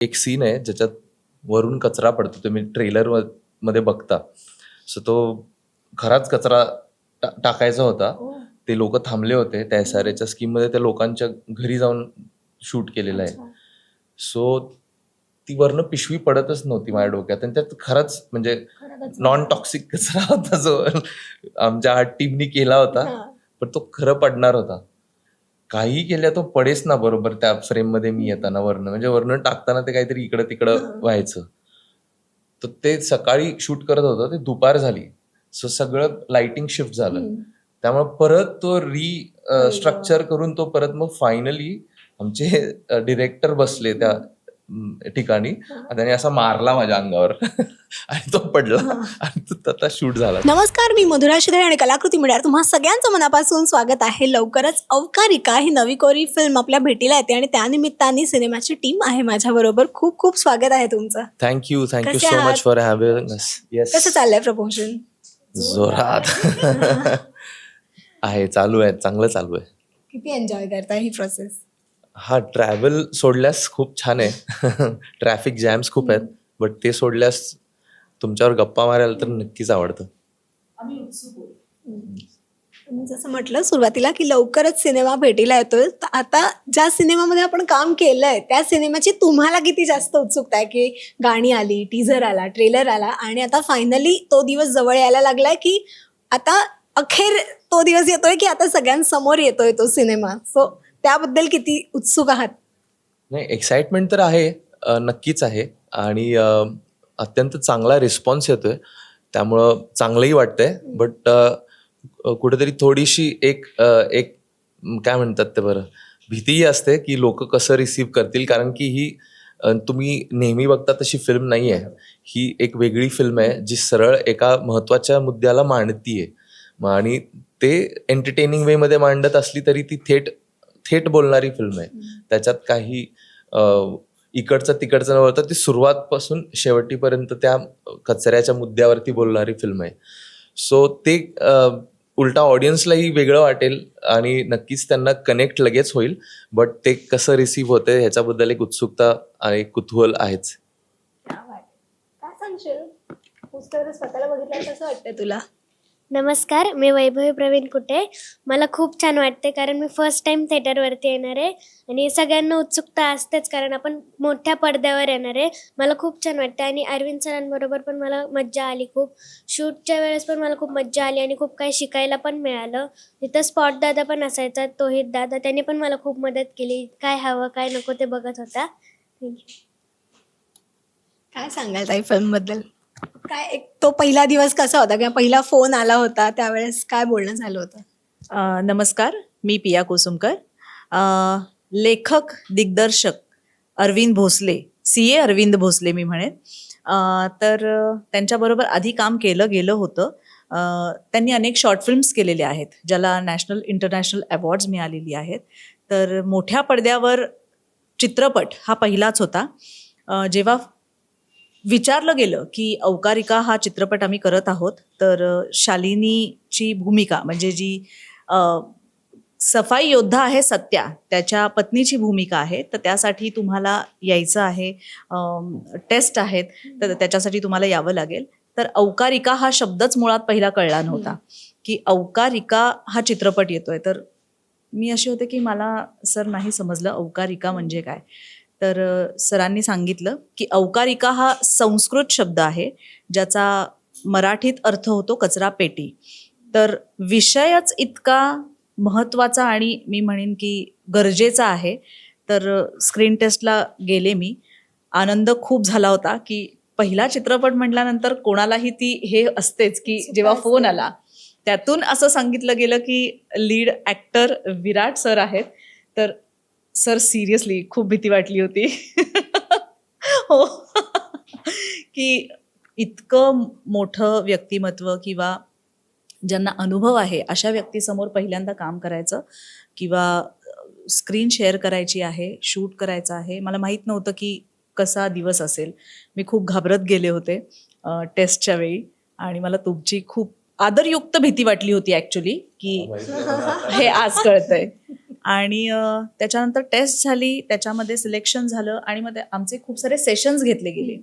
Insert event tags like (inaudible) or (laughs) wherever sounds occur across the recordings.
एक सीन आहे ज्याच्यात वरून कचरा पडतो. तुम्ही ट्रेलरमध्ये बघता. सो तो खराच कचरा टा- टाकायचा होता. ते लोक थांबले होते. त्या एस आर एच्या स्कीममध्ये त्या लोकांच्या घरी जाऊन शूट केलेलं आहे. सो ती वरनं पिशवी पडतच नव्हती माझ्या डोक्यात. आणि त्यात खरंच म्हणजे नॉन टॉक्सिक कचरा होता जो. आमच्या टीमनी केला होता. पण तो खरं पडणार होता. काही केल्या तो पडेच ना बरोबर त्या फ्रेममध्ये मी येताना वरनं. म्हणजे वरनं टाकताना ते काहीतरी इकडं तिकडं व्हायचं. तर ते सकाळी शूट करत होतं ते दुपार झाली. सो सगळं लाइटिंग शिफ्ट झालं. त्यामुळे परत तो री स्ट्रक्चर करून तो परत मग फायनली आमचे डिरेक्टर बसले त्या ठिकाणी. त्याने असा मारला माझ्या अंगावर. (laughs) आणि तो पडला. आणि तो शूट झाला. नमस्कार मी मधुरा शिधळे आणि कलाकृती मीडियावर तुम्हा सगळ्यांचं मनापासून स्वागत आहे. लवकरच अवकारिका ही नवी कोरी फिल्म आपल्या भेटीला येते आणि त्यानिमित्ताने सिनेमाची टीम आहे माझ्याबरोबर. खूप खूप स्वागत आहे तुमचं. Thank you thank you so? Much for having कसं चाललंय प्रमोशन? जोरात. (laughs) (laughs) आहे चालू आहे चांगलं चालू आहे. किती एन्जॉय करताय ही प्रोसेस हा ट्रॅव्हल सोडल्यास खूप छान आहे. (laughs) ट्रॅफिक जॅम्स खूप आहेत बट ते सोडल्यास तुमच्यावर गप्पा मारायला तर नक्कीच आवडतं. जसं म्हटलं सुरुवातीला की लवकरच सिनेमा भेटीला येतोय. तर आता ज्या सिनेमामध्ये आपण काम केलंय त्या सिनेमाची तुम्हाला किती जास्त उत्सुकता आहे की गाणी आली टीझर आला ट्रेलर आला आणि आता फायनली तो दिवस जवळ यायला लागलाय की आता अखेर तो दिवस येतोय की आता सगळ्यांसमोर येतोय तो सिनेमा. सो त्याबद्दल किती उत्सुक आहात? नाही एक्साइटमेंट तर आहे नक्कीच आहे. आणि अत्यंत चांगला रिस्पॉन्स येतोय. त्यामुळं चांगलंही वाटतंय. बट कुठेतरी थोडीशी एक एक काय म्हणतात ते बरं? भीतीही असते की लोक कसं रिसीव्ह करतील. कारण की ही तुम्ही नेहमी बघता तशी फिल्म नाही आहे ही एक वेगळी फिल्म आहे जी सरळ एका महत्त्वाच्या मुद्द्याला मांडतीये. मग आणि ते एंटरटेनिंग वेमध्ये मांडत असली तरी ती थेट थेट बोलणारी फिल्म आहे. त्याच्यात काही इकडचं तिकडचं न बोलता ती सुरुवातपासून शेवटीपर्यंत त्या कचऱ्याच्या मुद्द्यावरती बोलणारी फिल्म आहे. सो ते उलटा ऑडियन्सलाही वेगळं वाटेल आणि नक्कीच त्यांना कनेक्ट लगेच होईल. बट ते कसं रिसीव्ह होते ह्याच्याबद्दल एक उत्सुकता आणि कुतूहल आहेच. काय सांगशील? पोस्टर स्वतःला बघितलं कसं वाटतंय तुला? नमस्कार मी वैभवी प्रवीण कुटे. मला खूप छान वाटते कारण मी फर्स्ट टाइम थिएटरवरती येणार आहे आणि सगळ्यांना उत्सुकता असतेच कारण आपण मोठ्या पडद्यावर येणार आहे. मला खूप छान वाटते आणि अरविंद सरांबरोबर पण मला मज्जा आली खूप. शूटच्या वेळेस पण मला खूप मज्जा आली आणि खूप काही शिकायला पण मिळालं. तिथं स्पॉट दादा पण असायचा तोहित दादा त्याने पण मला खूप मदत केली. काय हवं काय नको ते बघत होता. काय सांगाल ताई फिल्मबद्दल? काय एक तो पहिला दिवस कसा होता? किंवा पहिला फोन आला होता त्यावेळेस काय बोलणं झालं होतं? अ, नमस्कार मी पिया कुसुमकर. अ, लेखक दिग्दर्शक अरविंद भोसले सी ए अरविंद भोसले मी म्हणेन. अ, तर अ, त्यांच्याबरोबर आधी काम केलं गेलं होतं. अ, त्यांनी अनेक शॉर्ट फिल्म्स केलेले आहेत ज्याला नॅशनल इंटरनॅशनल अवॉर्ड्स मिळालेली आहेत. तर मोठ्या पडद्यावर चित्रपट हा पहिलाच होता. अ, जेव्हा विचारलं गेलं की अवकारिका हा चित्रपट आम्ही करत आहोत तर शालिनीची भूमिका म्हणजे जी सफाई योद्धा आहे सत्या त्याच्या पत्नीची भूमिका आहे तर त्यासाठी तुम्हाला यायचं आहे टेस्ट आहेत तर त्याच्यासाठी तुम्हाला यावं लागेल. तर अवकारिका हा शब्दच मुळात पहिला कळला नव्हता की अवकारिका हा चित्रपट येतोय. तर मी अशी होते की मला सर नाही समजलं अवकारिका म्हणजे काय. तर सरांनी सांगितलं की अवकारिका हा संस्कृत शब्द आहे ज्याचा मराठीत अर्थ होतो कचरा पेटी. तर विषयच इतका महत्त्वाचा आणि मी म्हणेन की गरजेचा आहे. तर स्क्रीन टेस्टला गेले मी. आनंद खूप झाला होता की पहिला चित्रपट म्हटल्यानंतर कोणालाही ती हे असतेच की जेव्हा फोन आला. त्यातून असं सांगितलं गेलं की लीड ॲक्टर विराट सर आहेत. तर सर सिरियसली खूप भीती वाटली होती. हो. की इतकं मोठं व्यक्तिमत्व किंवा ज्यांना अनुभव आहे अशा व्यक्तीसमोर पहिल्यांदा काम करायचं किंवा स्क्रीन शेअर करायची आहे शूट करायचं आहे. मला माहीत नव्हतं की कसा दिवस असेल. मी खूप घाबरत गेले होते टेस्टच्या वेळी. आणि मला तुमची खूप आदरयुक्त भीती वाटली होती ॲक्च्युली की (laughs) हे आज कळतंय. आणि त्याच्यानंतर टेस्ट झाली त्याच्यामध्ये सिलेक्शन झालं आणि मग आमचे खूप सारे सेशन्स घेतले गेले.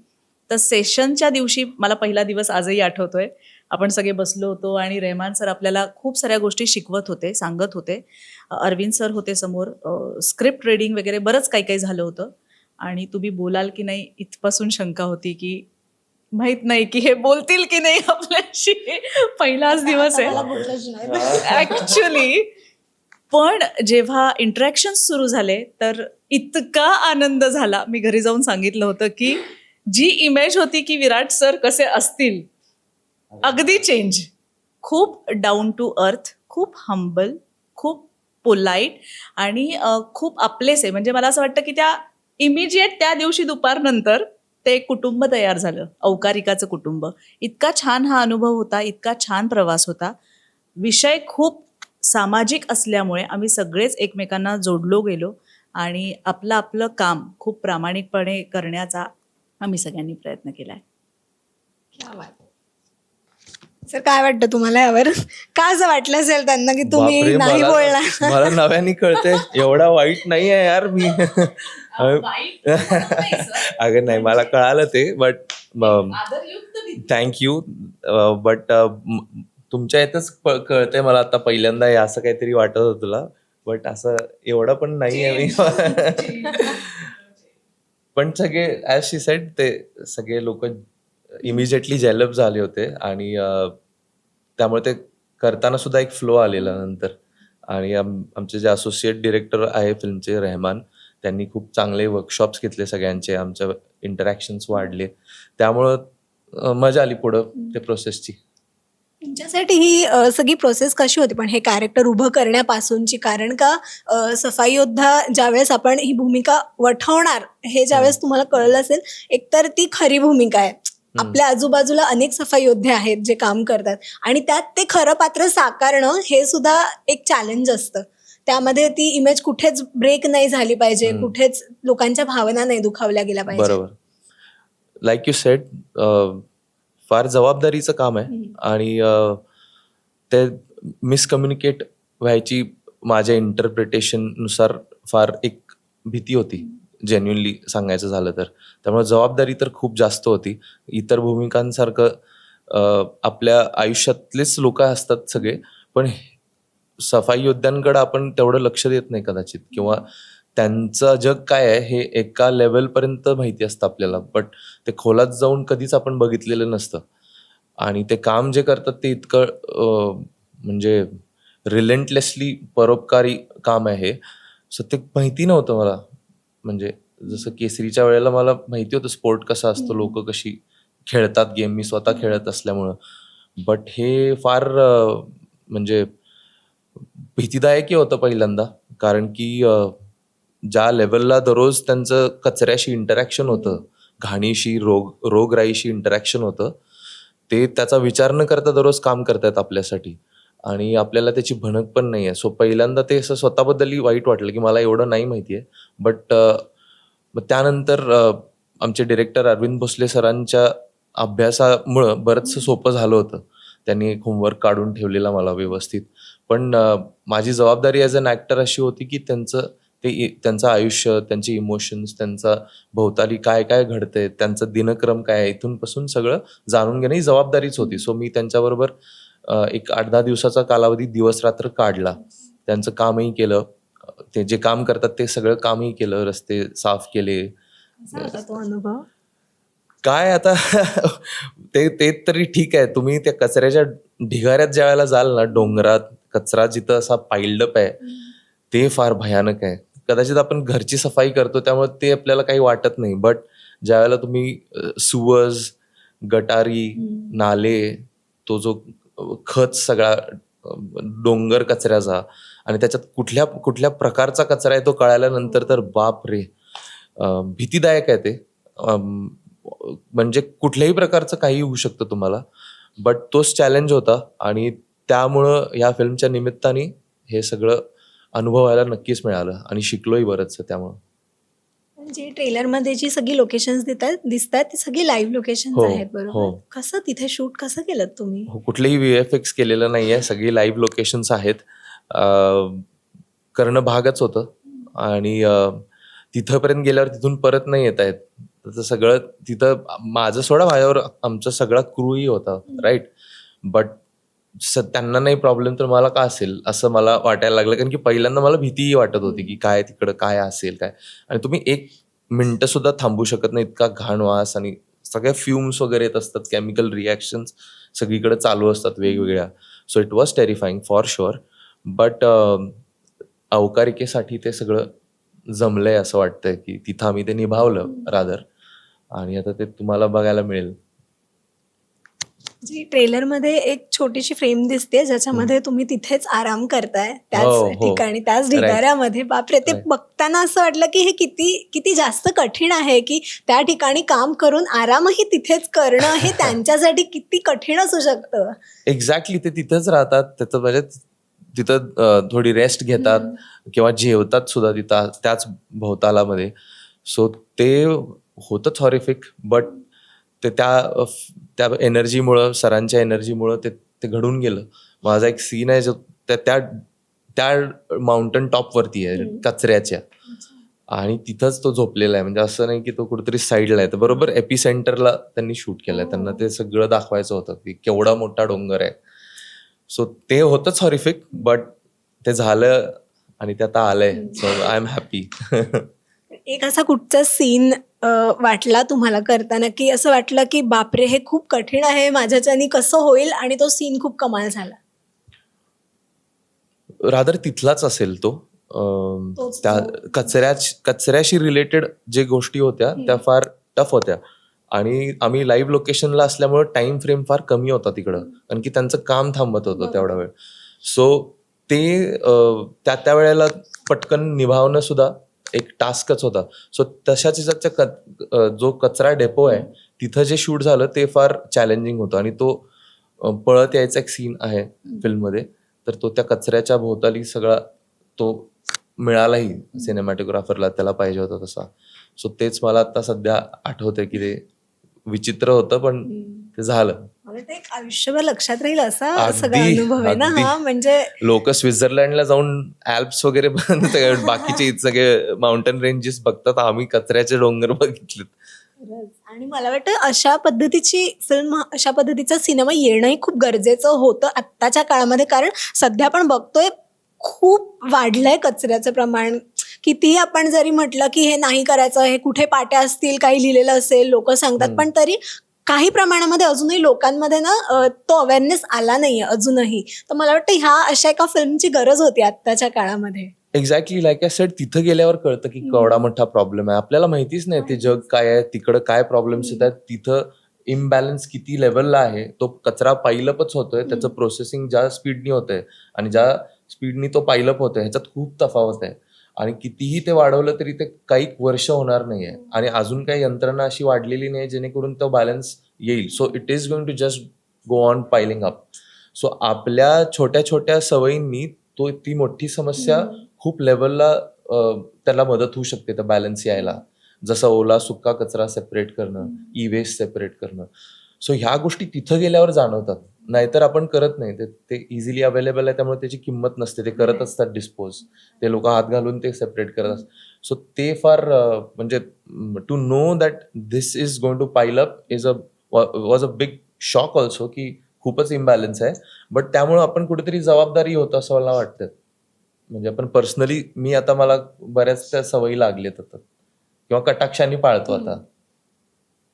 तर सेशनच्या दिवशी मला पहिला दिवस आजही आठवतोय. आपण सगळे बसलो होतो आणि रेहमान सर आपल्याला खूप साऱ्या गोष्टी शिकवत होते सांगत होते. अरविंद सर होते समोर स्क्रिप्ट रिडिंग वगैरे बरंच काही काही झालं होतं. आणि तुम्ही बोलाल की नाही इथपासून शंका होती की माहीत नाही की हे बोलतील की नाही आपल्याशी. (laughs) पहिलाच दिवस आहे. ऍक्च्युली पण जेव्हा इंटरॅक्शन सुरू झाले तर इतका आनंद झाला. मी घरी जाऊन सांगितलं होतं की जी इमेज होती की विराट सर कसे असतील अगदी चेंज खूप डाऊन टू अर्थ खूप हंबल खूप पोलाईट आणि खूप आपलेसे. म्हणजे मला असं वाटतं की त्या इमिजिएट त्या दिवशी दुपारनंतर ते एक कुटुंब तयार झालं. औकारिकाचं कुटुंब. इतका छान हा अनुभव होता इतका छान प्रवास होता. विषय खूप सामाजिक असल्यामुळे आम्ही सगळेच एकमेकांना जोडलो गेलो आणि आपलं आपलं काम खूप प्रामाणिकपणे करण्याचा आम्ही सगळ्यांनी प्रयत्न केला आहे. क्या बात. सर काय वाटतं तुम्हाला यावर? का असं वाटलं असेल त्यांना की तुम्ही नाही मला- बोलणार? मला नव्याने कळते एवढा वाईट नाही आहे यार मी. अगं नाही मला कळालं ते बट थँक्यू बट तुमच्या इथंच कळतंय मला आता पहिल्यांदा हे असं काहीतरी वाटत होतं तुला बट असं एवढं पण नाही आहे मी. पण सगळे ॲज शी सेड ते सगळे लोक इमिजिएटली जेलप झाले होते आणि त्यामुळे ते करताना सुद्धा एक फ्लो आलेला नंतर. आणि आम- आमचे जे असोसिएट डिरेक्टर आहे फिल्मचे रेहमान त्यांनी खूप चांगले वर्कशॉप्स घेतले सगळ्यांचे आमच्या इंटरॅक्शन्स वाढले. त्यामुळं मजा आली पुढं त्या प्रोसेसची तुमच्यासाठी ही सगळी प्रोसेस कशी होती? पण हे कॅरेक्टर उभं करण्यापासूनची कारण का सफाई योद्धा ज्यावेळेस आपण ही भूमिका वठवणार हे ज्यावेळेस तुम्हाला कळलं असेल एकतर ती खरी भूमिका आहे. आपल्या आजूबाजूला अनेक सफाई योद्धे आहेत जे काम करतात. आणि त्यात ते खरं पात्र साकारणं हे सुद्धा एक चॅलेंज असतं. त्यामध्ये ती इमेज कुठेच ब्रेक नाही झाली पाहिजे. कुठेच लोकांच्या भावना नाही दुखावल्या गेल्या पाहिजे. बरोबर. लाईक यू सेट फार जबाबदारीचं काम आहे. आणि ते मिसकम्युनिकेट व्हायची माझ्या इंटरप्रिटेशननुसार फार एक भीती होती. जेन्युनली सांगायचं झालं तर. त्यामुळे जबाबदारी तर खूप जास्त होती. इतर भूमिकांसारखं आपल्या आयुष्यातलेच लोक असतात सगळे. पण सफाई योद्ध्यांकडे आपण तेवढं लक्ष देत नाही कदाचित. किंवा त्यांचं जग काय आहे हे एका लेवलपर्यंत माहिती असतं आपल्याला. बट ते खोलात जाऊन कधीच आपण बघितलेलं नसतं. आणि ते काम जे करतात ते इतकं म्हणजे रिलेंटलेसली परोपकारी काम आहे. सो ते माहिती नव्हतं मला. म्हणजे जसं केसरीच्या वेळेला मला माहिती होतं स्पोर्ट कसा असतो लोक कशी खेळतात गेम मी स्वतः खेळत असल्यामुळं. बट हे फार म्हणजे भीतीदायकही होतं पहिल्यांदा. कारण की ज्या लेवलला दररोज त्यांचं कचऱ्याशी इंटरॅक्शन होतं घाणीशी रोग रोगराईशी इंटरॅक्शन होतं ते त्याचा विचार न करता दररोज काम करतायत आपल्यासाठी. आणि आपल्याला त्याची भणक पण नाही आहे सो पहिल्यांदा ते असं स्वतःबद्दलही वाईट वाटलं की मला एवढं नाही माहिती आहे बट मग त्यानंतर आमचे डिरेक्टर अरविंद भोसले सरांच्या अभ्यासामुळं बरंचसं सोपं झालं होतं. त्यांनी एक होमवर्क काढून ठेवलेला मला व्यवस्थित. पण माझी जबाबदारी ॲज अन ॲक्टर अशी होती की त्यांचं ते त्यांचं आयुष्य त्यांचे इमोशन्स त्यांचा भोवताली काय काय घडतंय त्यांचा दिनक्रम काय आहे इथूनपासून सगळं जाणून घेणं ही जबाबदारीच होती. सो मी त्यांच्याबरोबर एक आठ दहा दिवसाचा कालावधी दिवस रात्र काढला. त्यांचं कामही केलं. ते जे काम करतात ते सगळं कामही केलं. रस्ते साफ केले. अनुभव? काय आता (laughs) ते ते तरी ठीक आहे. तुम्ही त्या कचऱ्याच्या ढिगाऱ्यात ज्या वेळेला जाल ना डोंगरात कचरा जिथं असा पाईल्डअप आहे ते फार भयानक आहे. कदाचित आपण घरची सफाई करतो त्यामुळे ते आपल्याला काही वाटत नाही. बट ज्या वेळेला तुम्ही सुवज गटारी नाले तो जो खच सगळा डोंगर कचऱ्याचा आणि त्याच्यात कुठल्या कुठल्या प्रकारचा कचरा आहे तो कळाल्यानंतर तर बाप रे भीतीदायक आहे ते. म्हणजे कुठल्याही प्रकारचं काही होऊ शकतं तुम्हाला. बट तोच चॅलेंज होता आणि त्यामुळं ह्या फिल्मच्या निमित्ताने हे सगळं अनुभवायला नक्कीच मिळालं आणि शिकलोही बरंच त्यामुळं. जी ट्रेलरमध्ये जी सगळी लोकेशन्स देतात दिसतात ती सगळी लाईव्ह लोकेशन हो, आहेत हो. बरोबर कसं तिथे शूट कसं केलं तुम्ही? हो, कुठलेही व्ही एफ एक्स केलेलं नाही आहे सगळी लाईव्ह लोकेशन्स आहेत. अं, करणं भागच होतं. आणि अं, तिथंपर्यंत गेल्यावर तिथून परत नाही येत आहेत तर सगळं तिथं माझं सोडा माझ्यावर आमचा सगळा क्रूही होता राईट बट त्यांना नाही प्रॉब्लेम तर मला का असेल? असं मला वाटायला लागलं. कारण की पहिल्यांदा मला भीतीही वाटत होती की काय तिकडं काय असेल काय? आणि तुम्ही एक मिनटं सुद्धा थांबू शकत नाही. इतका घाण वास आणि सगळ्या फ्युम्स वगैरे येत असतात. केमिकल रिॲक्शन्स सगळीकडे चालू असतात वेगवेगळ्या. So it was terrifying for sure but अवकारिकेसाठी ते सगळं जमलंय असं वाटतंय की तिथं आम्ही ते निभावलं रादर आणि आता ते तुम्हाला बघायला मिळेल. जी ट्रेलरमध्ये एक छोटीशी फ्रेम दिसते ज्याच्यामध्ये तुम्ही तिथेच आराम करताय. त्याच हो, हो. ठिकाणी त्याच. ढिगाऱ्यामध्ये. बापरे ते. बघताना असं वाटलं की हे किती किती जास्त कठीण आहे की त्या ठिकाणी काम करून आरामही तिथेच करणं हे (laughs) त्यांच्यासाठी किती कठीण असू शकतं. एक्झॅक्टली ते तिथंच राहतात. त्याचं म्हणजे तिथं थोडी रेस्ट घेतात किंवा जेवतात सुद्धा तिथं त्याच भोवतालामध्ये. सो ते होतंच हॉरिफिक बट ते त्या त्या एनर्जीमुळं सरांच्या एनर्जीमुळं ते ते घडून गेलं. माझा एक सीन आहे जो त्या त्या त्या माउंटन टॉपवरती आहे कचऱ्याच्या. आणि तिथंच तो झोपलेला आहे. म्हणजे असं नाही की तो कुठेतरी साईडला आहे. तर बरोबर एपी सेंटरला त्यांनी शूट केलंय. त्यांना ते सगळं दाखवायचं होतं की केवढा मोठा डोंगर आहे. सो ते होतंच हॉरिफिक बट ते झालं आणि ते आता आलंय. सो आय एम हॅपी एक असा कुठचा सीन वाटला तुम्हाला करताना की असं वाटलं की बापरे हे खूप कठीण आहे माझ्याच्यानी कसं होईल आणि तो सीन खूप कमाल झाला. रादर तिथलाच असेल तो. त्या. कचऱ्या कचऱ्याशी रिलेटेड जे गोष्टी होत्या त्या फार टफ होत्या. आणि आम्ही लाईव्ह लोकेशनला असल्यामुळे टाइम फ्रेम फार कमी होता तिकडं. कारण की त्यांचं काम थांबत होतं तेवढा वेळ. सो ते त्या त्या वेळेला पटकन निभावणं सुद्धा एक टास्कच होता. सो तशाच अं, जो कचरा डेपो आहे तिथं जे शूट झालं ते फार चॅलेंजिंग होतं. आणि तो पळत यायचा एक सीन आहे फिल्ममध्ये तर तो त्या कचऱ्याच्या भोवताली सगळा तो मिळालाही सिनेमॅटोग्राफरला त्याला पाहिजे होता तसा. सो तेच मला आता सध्या आठवतंय की ते विचित्र होतं पण ते झालं. ते एक आयुष्यभर लक्षात राहील असा सगळा अनुभव आहे ना. हा म्हणजे लोक स्वित्झर्लंडला जाऊन ॲल्प्स वगैरे बाकीचे (laughs) सगळे माउंटन रेंजेस बघतात. आम्ही कचऱ्याचे डोंगर बघितलेत. खरंच. आणि मला वाटतं अशा पद्धतीची फिल्म अशा पद्धतीचा सिनेमा येणंही खूप गरजेचं होतं आत्ताच्या काळामध्ये. कारण सध्या आपण बघतोय खूप वाढलंय कचऱ्याचं प्रमाण. कितीही आपण जरी म्हटलं की हे नाही करायचं हे कुठे पाट्या असतील काही लिहिलेलं असेल लोक सांगतात. पण तरी काही प्रमाणामध्ये अजूनही लोकांमध्ये ना तो अवेअरनेस आला नाहीये अजूनही. तर मला वाटतं ह्या अशा एका फिल्मची गरज होती आत्ताच्या काळामध्ये. एक्झॅक्टली लाईक आय सेड तिथं गेल्यावर कळतं की केवढा मोठा प्रॉब्लेम आहे. आपल्याला माहितीच नाही ते जग काय आहे तिकडं काय प्रॉब्लेम्स येतात तिथं इम्बॅलन्स किती लेवलला आहे तो कचरा पाईलअपच होतोय त्याचं प्रोसेसिंग ज्या स्पीडनी होतंय आणि ज्या स्पीडनी तो पाईलअप होतोय ह्याच्यात खूप तफावत आहे. आणि कितीही ते वाढवलं तरी ते काही वर्ष होणार नाहीये. आणि अजून काही यंत्रणा अशी वाढलेली नाही जेणेकरून तो बॅलन्स येईल. So it is going to just go on piling up so आपल्या छोट्या छोट्या सवयींनी तो ती मोठी समस्या खूप लेवलला त्याला मदत होऊ शकते त्या बॅलन्स यायला. जसं ओला सुका कचरा सेपरेट करणं ई वेस्ट सेपरेट करणं. सो ह्या गोष्टी तिथं गेल्यावर जाणवतात. नाहीतर आपण करत नाही. ते- ते इझिली अवेलेबल आहे त्यामुळे त्याची किंमत नसते. ते करत असतात डिस्पोज ते लोक हात घालून ते सेपरेट करत असतात. सो ते फार म्हणजे to know that this is going to pile up is a was a big shock also की खूपच इम्बॅलन्स आहे. बट त्यामुळे आपण कुठेतरी जबाबदारी होतं असं मला वाटतं. म्हणजे आपण पर्सनली मी आता मला बऱ्याच त्या सवयी लागलेत आता. किंवा कटाक्षाने पाळतो आता.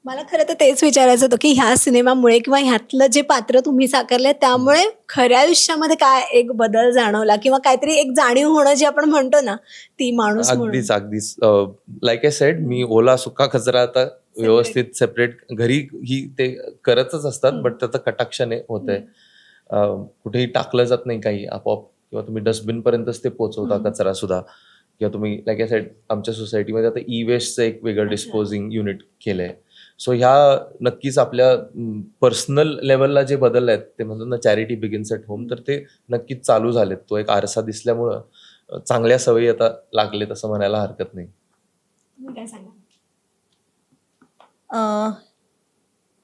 मला खरं तर तेच विचारायचं होतं की ह्या सिनेमामुळे किंवा ह्यातलं जे पात्र तुम्ही साकारले त्यामुळे खऱ्या आयुष्यामध्ये काय एक बदल जाणवला? किंवा काहीतरी एक जाणीव होणं जे आपण म्हणतो ना ती माणूस अगदीच अगदीच. लाईक आय सेड मी ओला सुका कचरा आता व्यवस्थित सेपरेट घरी ही ते करतच असतात बट त्याचं कटाक्षाने होत आहे कुठेही टाकलं जात नाही काही आपोआप. किंवा तुम्ही डस्टबिन पर्यंतच ते पोहोचवता कचरा सुद्धा. किंवा तुम्ही लाईक आय सेड आमच्या सोसायटीमध्ये आता ई वेस्टचं एक वेगळं डिस्पोजिंग युनिट केलंय. सो ह्या नक्कीच आपल्या पर्सनल लेवलला जे बदल आहेत ते म्हणतात ना चॅरिटी बिगिन्स एट होम तर ते नक्कीच चालू झालेत. तो एक आरसा दिसल्यामुळं चांगल्या सवयी आता लागलेत असं म्हणायला हरकत नाही.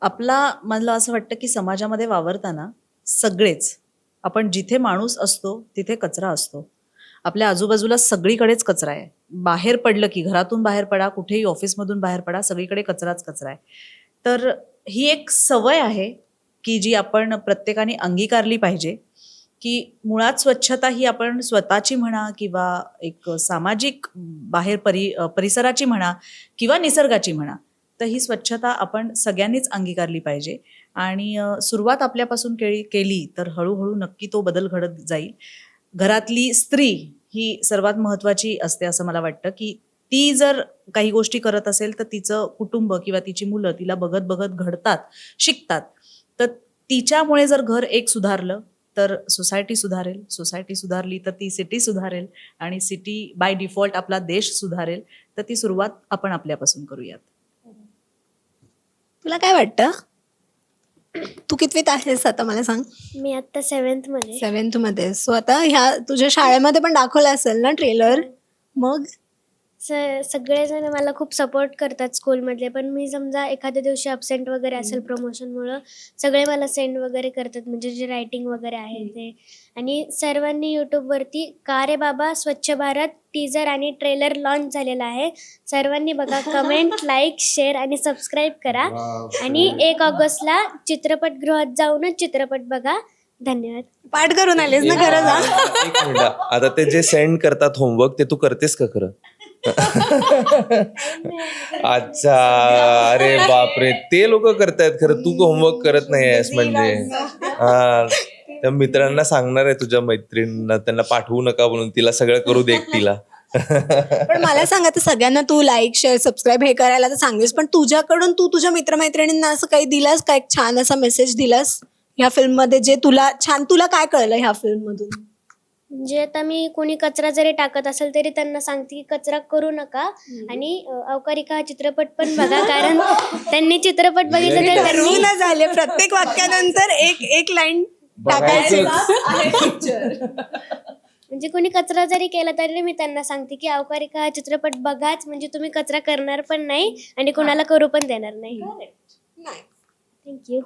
आपला मला असं वाटतं की समाजामध्ये वावरताना सगळेच आपण जिथे माणूस असतो तिथे कचरा असतो. आपल्या आजूबाजूला सगळीकडेच कचरा आहे. बाहेर पडलं की घरातून बाहेर पडा कुठेही ऑफिसमधून बाहेर पडा सगळीकडे कचराच कचरा आहे. तर ही एक सवय आहे की जी आपण प्रत्येकाने अंगीकारली पाहिजे की मुळात स्वच्छता ही आपण स्वतःची म्हणा किंवा एक सामाजिक बाहेर परि परिसराची म्हणा किंवा निसर्गाची म्हणा तर ही स्वच्छता आपण सगळ्यांनीच अंगीकारली पाहिजे. आणि सुरुवात आपल्यापासून केली केली तर हळूहळू नक्की तो बदल घडत जाईल. घरातली स्त्री ही सर्वात महत्वाची असते असं मला वाटतं की ती जर काही गोष्टी करत असेल तर तिचं कुटुंब किंवा तिची मुलं तिला बघत बघत घडतात शिकतात. तर तिच्यामुळे जर घर एक सुधारलं तर सोसायटी सुधारेल. सोसायटी सुधारली तर ती सिटी सुधारेल आणि सिटी बाय डिफॉल्ट आपला देश सुधारेल. तर ती सुरुवात आपण आपल्यापासून करूयात. तुला काय वाटतं? तू कितवीत आहेस आता मला सांग? मी आता सेवन्थमध्ये. सेव्हन्थमध्ये. सो आता ह्या तुझ्या शाळेमध्ये पण दाखवलं असेल ना ट्रेलर मग? स सगळेजण मला खूप सपोर्ट करतात स्कूलमधले पण मी समजा एखाद्या दिवशी अब्सेंट वगैरे असेल प्रमोशनमुळं सगळे मला सेंड वगैरे करतात. म्हणजे जे रायटिंग वगैरे आहे ते. आणि सर्वांनी यूट्यूबवरती का रे बाबा स्वच्छ भारत टीजर आणि ट्रेलर लॉन्च झालेला आहे. सर्वांनी बघा कमेंट लाईक शेअर आणि सबस्क्राईब करा. आणि एक ऑगस्टला चित्रपटगृहात जाऊनच चित्रपट बघा. धन्यवाद. पाठ करून आलीस ना खरं जा. एक मिनिट. आता ते जे सेंड करतात होमवर्क ते तू करतेस का खरं? (laughs) अच्छा अरे बापरे ते लोक करतायत खरं तू होमवर्क करत नाही आहेस म्हणजे. हा त्या मित्रांना सांगणार आहे तुझ्या मैत्रिणींना त्यांना पाठवू नका म्हणून तिला सगळं करू दे एकटीला. पण मला सांग आता सगळ्यांना तू लाईक शेअर सबस्क्राईब हे करायला तर सांगेस पण तुझ्याकडून तू तुझ्या मित्रमैत्रिणींना असं काही दिलास का एक छान असा मेसेज दिलास ह्या फिल्ममध्ये जे तुला छान तुला काय कळलं ह्या फिल्म मधून? म्हणजे आता मी कोणी कचरा जरी टाकत असेल तरी त्यांना सांगते की कचरा करू नका. आणि अ, अवकारिका हा चित्रपट पण बघा कारण त्यांनी चित्रपट बघितलं तर त्यांनी झाले. प्रत्येक वाक्यानंतर एक एक लाईन टाकायची. म्हणजे कोणी कचरा जरी केला तरी मी त्यांना सांगते की अवकारिका हा चित्रपट बघाच म्हणजे तुम्ही कचरा करणार पण नाही आणि कोणाला करू पण देणार नाही. थँक्यू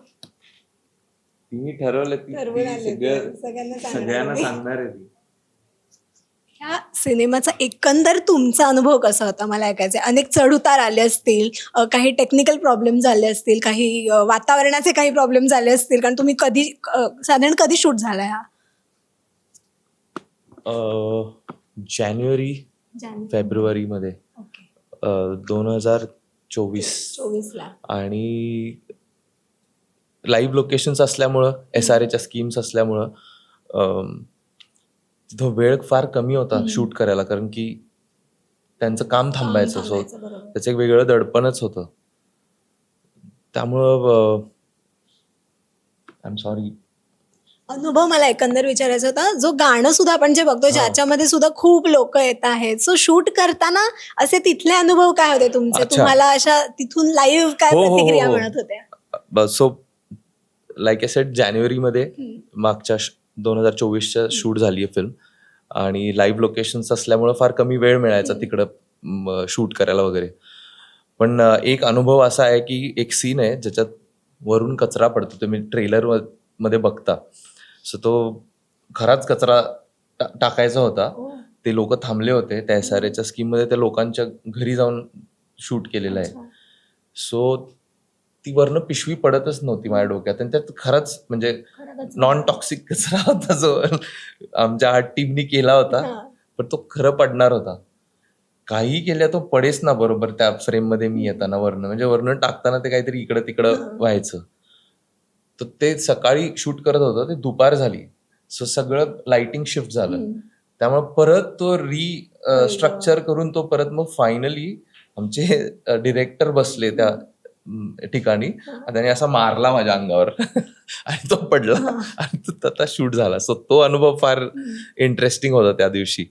तिने ठरवलं ती- ती सगळं सगळ्यांना सांगणार आहे ती. ह्या सिनेमाचा एकंदर तुमचा अनुभव कसा होता मला ऐकायचं. अनेक चढउतार आले असतील काही टेक्निकल प्रॉब्लेम झाले असतील काही वातावरणाचे काही प्रॉब्लेम झाले असतील कारण तुम्ही कधी साधारण कधी शूट झाला हा? जानेवारी फेब्रुवारी मध्ये दोन हजार चोवीस. चोवीसला. आणि लाईव्ह लोकेशन्स असल्यामुळं एस आर एच्या स्कीम्स असल्यामुळं तिथं वेळ फार कमी होता शूट करायला कारण की त्यांचं काम थांबायचं सो त्याचं एक वेगळं दडपणच होतं. त्यामुळं आय एम सॉरी अनुभव मला एकंदर विचारायचा होता जो गाणं सुद्धा आपण जे बघतो ज्याच्यामध्ये सुद्धा खूप लोक येत आहेत. सो शूट करताना असे तिथले अनुभव काय होते तुमचे? अच्छा. तुम्हाला अशा तिथून लाईव्ह काय हो, हो, हो, प्रतिक्रिया हो. मिळत होत्या? सो लाईक ए सेट जानेवारीमध्ये मागच्या दोन हजार चोवीसच्या शूट झाली आहे फिल्म आणि लाईव्ह लोकेशन्स असल्यामुळं फार कमी वेळ मिळायचा तिकडं शूट करायला वगैरे. पण एक अनुभव असा आहे की एक सीन आहे ज्याच्यात वरून कचरा पडतो. तुम्ही ट्रेलरमध्ये बघता. सो तो खराच कचरा टाकायचा होता. ते लोक थांबले होते. त्या एस आर एच्या स्कीममध्ये त्या लोकांच्या घरी जाऊन शूट केलेलं आहे. सो ती वरनं पिशवी पडतच नव्हती माझ्या डोक्यात. आणि त्यात खरंच म्हणजे नॉन टॉक्सिक कचरा होता जो आमच्या आर्ट टीमनी केला होता. पण तो खरं पडणार होता. काही केल्या तो पडेच ना बरोबर त्या फ्रेममध्ये मी येताना वरनं. म्हणजे वरनं टाकताना ते काहीतरी इकडं तिकडं व्हायचं. तर ते सकाळी शूट करत होतं. ते दुपार झाली. सो सगळं लाइटिंग शिफ्ट झालं. त्यामुळे परत तो री स्ट्रक्चर करून तो परत मग फायनली आमचे डिरेक्टर बसले त्या ठिकाणी. त्याने असा मारला माझ्या अंगावर. (laughs) आणि तो पडला. आणि तो तसा शूट झाला. सो तो अनुभव फार इंटरेस्टिंग होता त्या दिवशी.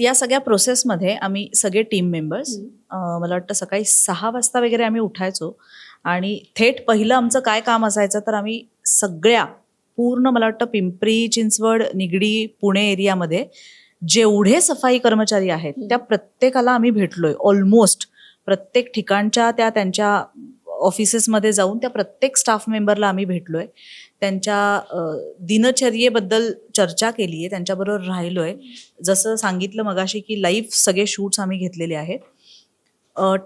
या सगळ्या प्रोसेसमध्ये आम्ही सगळे टीम मेंबर्स मला वाटतं सकाळी सहा वाजता वगैरे आम्ही उठायचो. आणि थेट पहिलं आमचं काय काम असायचं तर आम्ही सगळ्या पूर्ण मला वाटतं पिंपरी चिंचवड निगडी पुणे एरियामध्ये जेवढे सफाई कर्मचारी आहेत त्या प्रत्येकाला आम्ही भेटलोय. ऑलमोस्ट प्रत्येक ठिकाणच्या त्या त्यांच्या ऑफिसेसमध्ये जाऊन त्या प्रत्येक स्टाफ मेंबरला आम्ही भेटलो आहे त्यांच्या दिनचर्येबद्दल चर्चा केली आहे त्यांच्याबरोबर राहिलो आहे जसं सांगितलं मगाशी की लाईव्ह सगळे शूट्स आम्ही घेतलेले आहेत.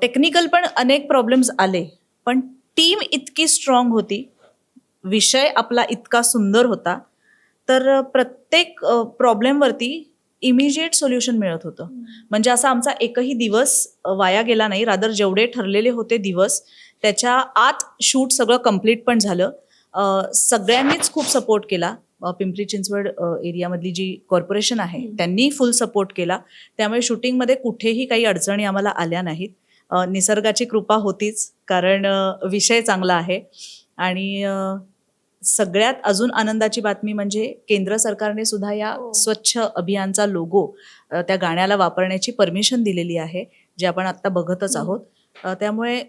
टेक्निकल पण अनेक प्रॉब्लेम्स आले पण टीम इतकी स्ट्रॉंग होती. विषय आपला इतका सुंदर होता. तर प्रत्येक प्रॉब्लेमवरती इमिजिएट सोल्युशन मिळत होतं. म्हणजे असा आमचा एकही दिवस वाया गेला नाही. रादर जेवढे ठरलेले होते दिवस त्याच्या आत शूट सगळं कंप्लीट पण झालं. सगळ्यांनीच खूप सपोर्ट केला. पिंपरी चिंचवड एरियामधली जी कॉर्पोरेशन आहे त्यांनी फुल सपोर्ट केला. त्यामुळे शूटिंगमध्ये कुठेही काही अडचणी आम्हाला आल्या नाहीत. निसर्गाची कृपा होतीच कारण विषय चांगला आहे. आणि सगळ्यात अजून आनंदाची बातमी म्हणजे केंद्र सरकारने सुद्धा या हो. स्वच्छ अभियानचा लोगो त्या गाण्याला वापरण्याची परमिशन दिलेली आहे जे आपण आत्ता बघतच आहोत. त्यामुळे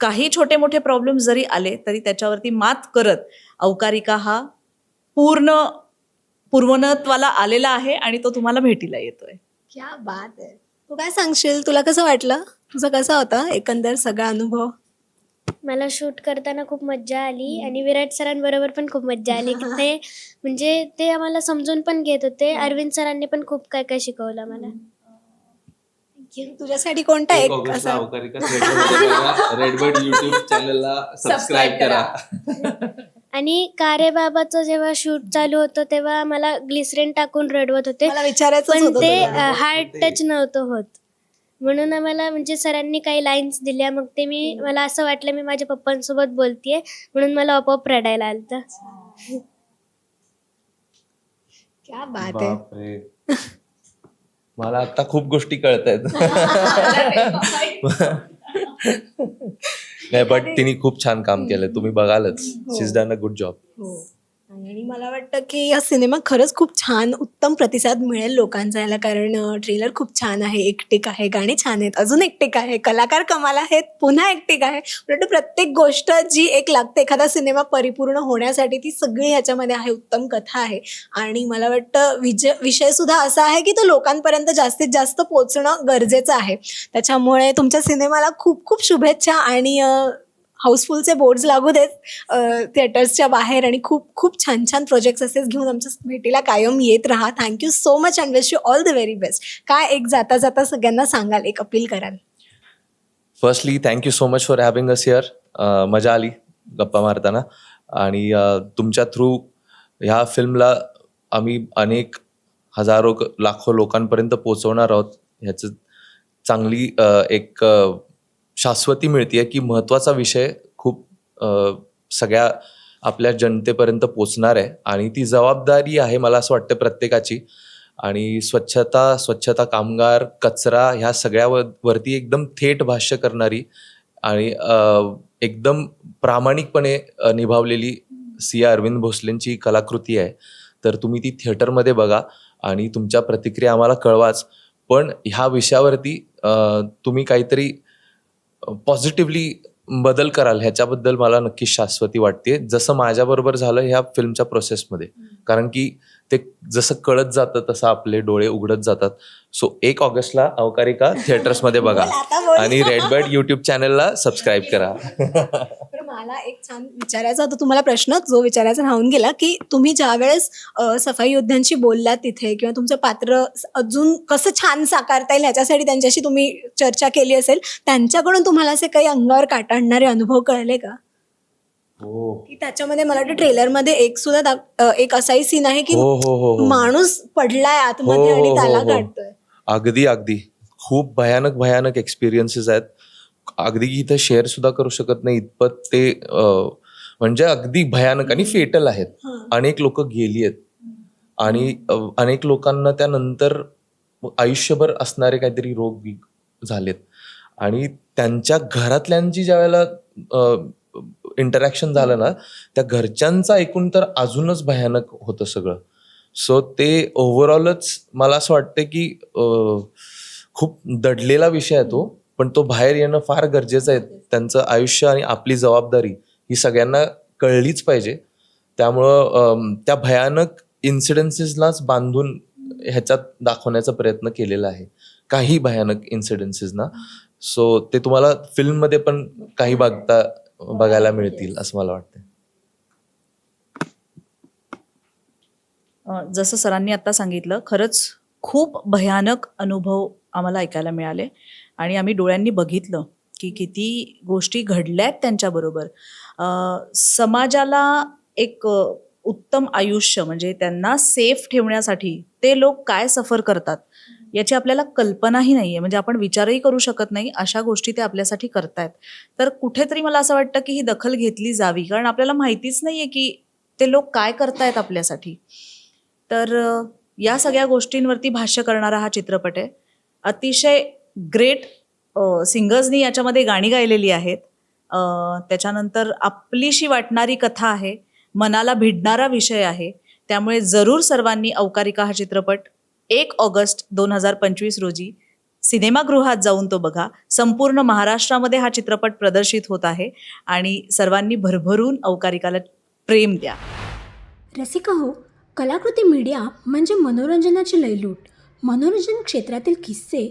काही छोटे मोठे प्रॉब्लेम जरी आले तरी त्याच्यावरती मात करत अवकारिका हा पूर्ण पूर्वनत्वाला आलेला आहे आणि तो तुम्हाला भेटीला येतोय. क्या बात आहे. तू काय सांगशील? तुला कसं वाटलं? तुझा कसा होता एकंदर सगळा अनुभव? मला शूट करताना खूप मज्जा आली आणि विराट सरांबरोबर पण खूप मज्जा आली. की (laughs) ते म्हणजे ते आम्हाला समजून पण घेत होते. अरविंद सरांनी पण खूप काय काय शिकवलं मला तुझ्यासाठी कोणता एक असा? रेडबर्ड युट्यूब चॅनलला सबस्क्राईब करा. (laughs) आणि कारे बाबाचं जेव्हा शूट चालू होतं तेव्हा मला ग्लिसरीन टाकून रडवत होते. मला विचारायचं पण होतं ते तुला. हार्ट टच नव्हतं होत. म्हणून आम्हाला म्हणजे सरांनी काही लाईन्स दिल्या. मग ते मी मला असं वाटलं मी माझ्या पप्पांसोबत बोलतेय. म्हणून मला आपोआप रडायला आलं क्या बात आहे. बापरे. मला आता खूप गोष्टी कळत आहेत (laughs) नाही बट तिने खूप छान काम केलं तुम्ही बघालच. She done a good job हो. आणि मला वाटतं की हा सिनेमा खरंच खूप छान उत्तम प्रतिसाद मिळेल लोकांचा याला. कारण ट्रेलर खूप छान आहे. एकटेक आहे गाणी छान आहेत. अजून एकटेक आहे. कलाकार कमाल आहेत. पुन्हा एकटेक आहे. परंतु प्रत्येक गोष्ट जी एक लागते एखादा सिनेमा परिपूर्ण होण्यासाठी ती सगळी ह्याच्यामध्ये आहे. उत्तम कथा आहे. आणि मला वाटतं विजय विषय सुद्धा असा आहे की तो लोकांपर्यंत जास्तीत जास्त पोचणं गरजेचं आहे. त्याच्यामुळे तुमच्या सिनेमाला खूप खूप शुभेच्छा आणि हाऊसफुलचे बोर्ड्स लागू देत थिएटर्सच्या बाहेर आणि खूप खूप छान छान प्रोजेक्ट्स असेच घेऊन आमच्या भेटीला कायम येत राहा. Thank you so much and wish you all the very best काय एक जाता जाता सगळ्यांना सांगाल एक अपील कराल? Firstly thank you so much for having us here मजा आली गप्पा मारताना. आणि तुमच्या थ्रू ह्या फिल्मला आम्ही अनेक हजारो लाखो लोकांपर्यंत पोचवणार आहोत. ह्याचं चांगली एक शाश्वती मिळते की महत्त्वाचा विषय खूप सगळ्या आपल्या जनतेपर्यंत पोचणार आहे. आणि ती जबाबदारी आहे मला असं वाटतं प्रत्येकाची. आणि स्वच्छता स्वच्छता कामगार कचरा ह्या सगळ्यावरती वरती एकदम थेट भाष्य करणारी आणि एकदम प्रामाणिकपणे निभावलेली सिया अरविंद भोसलेंची कलाकृती आहे. तर तुम्ही ती थिएटरमध्ये बघा आणि तुमच्या प्रतिक्रिया आम्हाला कळवाच. पण ह्या विषयावरती तुम्ही काहीतरी पॉझिटिव्हली बदल कराल ह्याच्याबद्दल मला नक्की शाश्वती वाटते जसं माझ्याबरोबर झालं ह्या फिल्मच्या प्रोसेसमध्ये कारण की ते जसं कळत जातं तसं आपले डोळे उघडत जातात. सो एक ऑगस्टला अवकारिका थिएटर्समध्ये बघा. (laughs) आणि रेडबर्ड युट्यूब चॅनलला सबस्क्राईब करा. (laughs) मला एक छान विचारायचा होता तुम्हाला प्रश्न जो विचारायचा राहून गेला की तुम्ही ज्या वेळेस सफाई योद्ध्यांशी बोललात तिथे किंवा तुमचं पात्र अजून कसं छान साकारता येईल ह्याच्यासाठी त्यांच्याशी तुम्ही चर्चा केली असेल त्यांच्याकडून तुम्हाला असे काही अंगावर काटाळणारे अनुभव कळले का? हो. की त्याच्यामध्ये मला वाटतं ट्रेलरमध्ये एक सुद्धा एक असाही सीन आहे की हो हो माणूस पडलाय आतमध्ये आणि त्याला. काढतोय. अगदी अगदी. खूप भयानक भयानक एक्सपिरियन्सेस आहेत. अगदी इथं शेअर सुद्धा करू शकत नाही इतपत ते म्हणजे अगदी भयानक आणि फेटल आहेत. अनेक लोक गेली आहेत. आणि अनेक लोकांना त्यानंतर आयुष्यभर असणारे काहीतरी रोग झालेत. आणि त्यांच्या घरातल्यांची ज्या वेळेला इंटरॅक्शन झालं ना त्या घरच्यांचा ऐकून तर अजूनच भयानक होतं सगळं. सो ते ओव्हरऑलच मला असं वाटतं की खूप दडलेला विषय आहे तो. पण तो बाहेर येणं फार गरजेचं आहे. त्यांचं आयुष्य आणि आपली जबाबदारी ही सगळ्यांना कळलीच पाहिजे. त्यामुळं त्या भयानक इन्सिडेन्सेसलाच बांधून ह्याच्यात दाखवण्याचा प्रयत्न केलेला आहे. काही भयानक इन्सिडेन्सेसना सो ते तुम्हाला फिल्ममध्ये पण काही बघता बघायला मिळतील असं मला वाटतं जसं सरांनी आता सांगितलं खरंच खूप भयानक अनुभव आम्हाला ऐकायला मिळाले. आणि आम्ही डोळ्यांनी बघितलं की किती गोष्टी घडल्यात त्यांच्याबरोबर. समाजाला एक उत्तम आयुष्य म्हणजे त्यांना सेफ ठेवण्यासाठी ते लोक काय सफर करतात याची आपल्याला कल्पनाही नाही आहे म्हणजे आपण विचारही करू शकत नाही अशा गोष्टी ते आपल्यासाठी करतायत. तर कुठेतरी मला असं वाटतं की ही दखल घेतली जावी. कारण आपल्याला माहितीच नाही आहे की ते लोक काय करतायत आपल्यासाठी. तर या सगळ्या गोष्टींवरती भाष्य करणारा हा चित्रपट आहे. अतिशय ग्रेट सिंगर्सनी याच्यामध्ये गाणी गायलेली आहेत. त्याच्यानंतर आपलीशी वाटणारी कथा आहे मनाला भिडणारा विषय आहे. त्यामुळे जरूर सर्वांनी अवकारिका हा चित्रपट एक ऑगस्ट दोन हजार पंचवीस रोजी सिनेमागृहात जाऊन तो बघा. संपूर्ण महाराष्ट्रामध्ये हा चित्रपट प्रदर्शित होत आहे आणि सर्वांनी भरभरून अवकारिकाला प्रेम द्या. रसिका हो कलाकृती मीडिया म्हणजे मनोरंजनाची लयलूट. मनोरंजन क्षेत्रातील किस्से